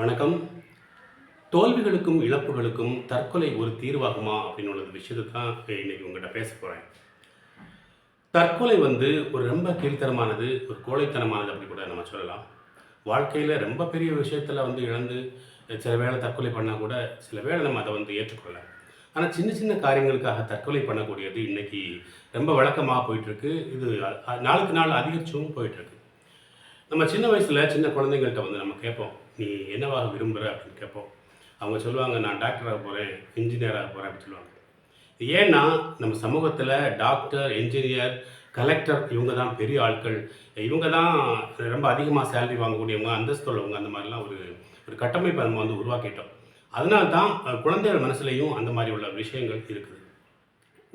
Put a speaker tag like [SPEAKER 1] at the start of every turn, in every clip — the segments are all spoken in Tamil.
[SPEAKER 1] வணக்கம். தோல்விகளுக்கும் இழப்புகளுக்கும் தற்கொலை ஒரு தீர்வாகுமா அப்படின்னு உள்ள விஷயத்தை தான் இன்னைக்கு உங்கள்கிட்ட பேச போகிறேன் தற்கொலை வந்து ஒரு ரொம்ப கீழ்த்தரமானது ஒரு கோழைத்தனமானது அப்படி கூட நம்ம சொல்லலாம். வாழ்க்கையில் ரொம்ப பெரிய விஷயத்தில் வந்து இழந்து சில வேளை தற்கொலை பண்ணால் கூட சில வேளை நம்ம அதை வந்து ஏற்றுக்கொள்ளலாம் ஆனால் சின்ன சின்ன காரியங்களுக்காக தற்கொலை பண்ணக்கூடியது இன்னைக்கு ரொம்ப வழக்கமாக போயிட்டுருக்கு. இது நாளுக்கு நாள் அதிகரிச்சும் போயிட்டுருக்கு. நம்ம சின்ன வயசில் சின்ன குழந்தைங்கள்ட்ட வந்து நம்ம கேட்போம் நீ என்னவாக விரும்புகிற அப்படின்னு கேட்போம். அவங்க சொல்லுவாங்க நான் டாக்டராக போகிறேன் இன்ஜினியராக போகிறேன் அப்படின்னு சொல்லுவாங்க. ஏன்னா நம்ம சமூகத்தில் டாக்டர் என்ஜினியர் கலெக்டர் இவங்க தான் பெரிய ஆட்கள். இவங்க தான் ரொம்ப அதிகமாக சேலரி வாங்கக்கூடியவங்க அந்தஸ்து உள்ளவங்க அந்த மாதிரிலாம் ஒரு ஒரு கட்டமைப்பை நம்ம வந்து உருவாக்கிட்டோம். அதனால தான் குழந்தைகள் மனசுலையும் அந்த மாதிரி உள்ள விஷயங்கள் இருக்குது.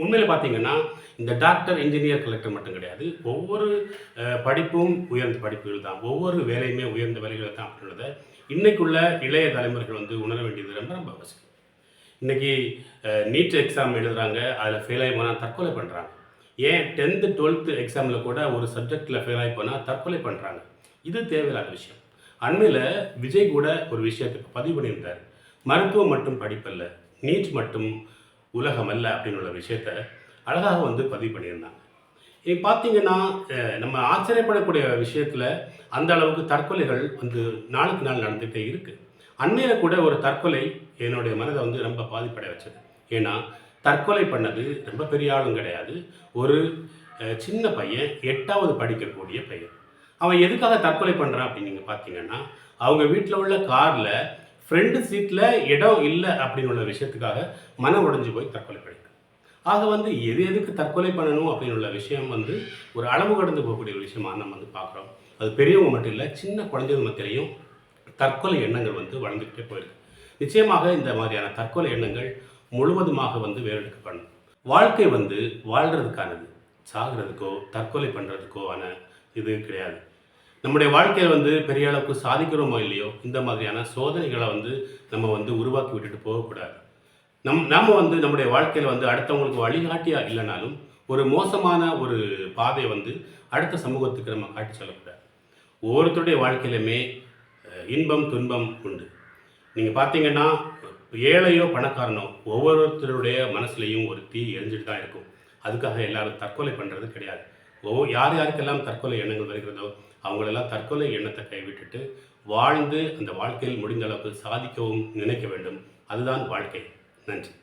[SPEAKER 1] உண்மையில் பார்த்தீங்கன்னா இந்த டாக்டர் இன்ஜினியர் கலெக்டர் மட்டும் கிடையாது. ஒவ்வொரு படிப்பும் உயர்ந்த படிப்புகள் தான். ஒவ்வொரு வேலையுமே உயர்ந்த வேலைகள் தான் அப்படின்றத இன்றைக்குள்ள இளைய தலைமுறைகள் வந்து உணர வேண்டியது ரொம்ப ரொம்ப அவசியம். இன்றைக்கி நீட் எக்ஸாம் எழுதுகிறாங்க அதில் ஃபெயில் ஆகி போனால் தற்கொலை பண்ணுறாங்க ஏன் டென்த்து டுவெல்த்து எக்ஸாமில் கூட ஒரு சப்ஜெக்டில் ஃபெயில் ஆகி போனால் தற்கொலை பண்ணுறாங்க இது தேவையில்லாத விஷயம். அண்மையில் விஜய் கூட ஒரு விஷயத்துக்கு பதிவு பண்ணியிருந்தார். மருத்துவம் மட்டும் படிப்பல்ல நீட் மட்டும் உலகம் அல்ல அப்படின்னு உள்ள விஷயத்த அழகாக வந்து பதிவு பண்ணியிருந்தாங்க. இப்போ பார்த்தீங்கன்னா நம்ம ஆச்சரியப்படக்கூடிய விஷயத்தில் அந்த அளவுக்கு தற்கொலைகள் வந்து நாளுக்கு நாள் நடந்துகிட்டே இருக்குது அண்மையில் கூட ஒரு தற்கொலை என்னுடைய மனதை வந்து ரொம்ப பாதிப்படைய வச்சது. ஏன்னா தற்கொலை பண்ணது ரொம்ப பெரிய ஆளும் கிடையாது. ஒரு சின்ன பையன் எட்டாவது படிக்கக்கூடிய பையன். அவன் எதுக்காக தற்கொலை பண்ணுறான் அப்படின்னு நீங்கள் பார்த்தீங்கன்னா அவங்க வீட்டில் உள்ள காரில் ஃப்ரெண்டு சீட்டில் இடம் இல்லை அப்படின்னு உள்ள விஷயத்துக்காக மனம் உடைஞ்சு போய் தற்கொலை பண்ணிட்டான் ஆக வந்து எது எதுக்கு தற்கொலை பண்ணணும் அப்படின்னு உள்ள விஷயம் வந்து ஒரு அளவு கடந்து போகக்கூடிய ஒரு விஷயமா நம்ம வந்து பார்க்குறோம். அது பெரியவங்க மட்டும் இல்லை சின்ன குழந்தைங்க மத்தியிலையும் தற்கொலை எண்ணங்கள் வந்து வளர்ந்துக்கிட்டே போயிருக்கு. நிச்சயமாக இந்த மாதிரியான தற்கொலை எண்ணங்கள் முழுவதுமாக வந்து வேறெடுக்கப்படணும் வாழ்க்கை வந்து வாழ்கிறதுக்கானது சாகிறதுக்கோ தற்கொலை பண்ணுறதுக்கோ ஆன இது கிடையாது. நம்முடைய வாழ்க்கையில் வந்து பெரிய அளவுக்கு சாதிக்கிறோமோ இல்லையோ இந்த மாதிரியான சோதனைகளை வந்து நம்ம வந்து உருவாக்கி விட்டுட்டு போகக்கூடாது நம் நம்ம வந்து நம்முடைய வாழ்க்கையில் வந்து அடுத்தவங்களுக்கு வழிகாட்டியா இல்லைனாலும் ஒரு மோசமான ஒரு பாதையை வந்து அடுத்த சமூகத்துக்கு நம்ம காட்டி சொல்லக்கூடாது. ஒவ்வொருத்தருடைய வாழ்க்கையிலுமே இன்பம் துன்பம் உண்டு. நீங்கள் பார்த்தீங்கன்னா ஏழையோ பணக்காரனோ ஒவ்வொருத்தருடைய மனசுலையும் ஒரு தீ எரிஞ்சிட்டு தான் இருக்கும். அதுக்காக எல்லாரும் தற்கொலை பண்ணுறது கிடையாது. ஓ யார் யாருக்கெல்லாம் தற்கொலை எண்ணங்கள் வருகிறதோ அவங்களெல்லாம் தற்கொலை எண்ணத்தை கைவிட்டுட்டு வாழ்ந்து அந்த வாழ்க்கையில் முடிந்த அளவுக்கு சாதிக்கவும் நினைக்க வேண்டும். அதுதான் வாழ்க்கை. நன்றி.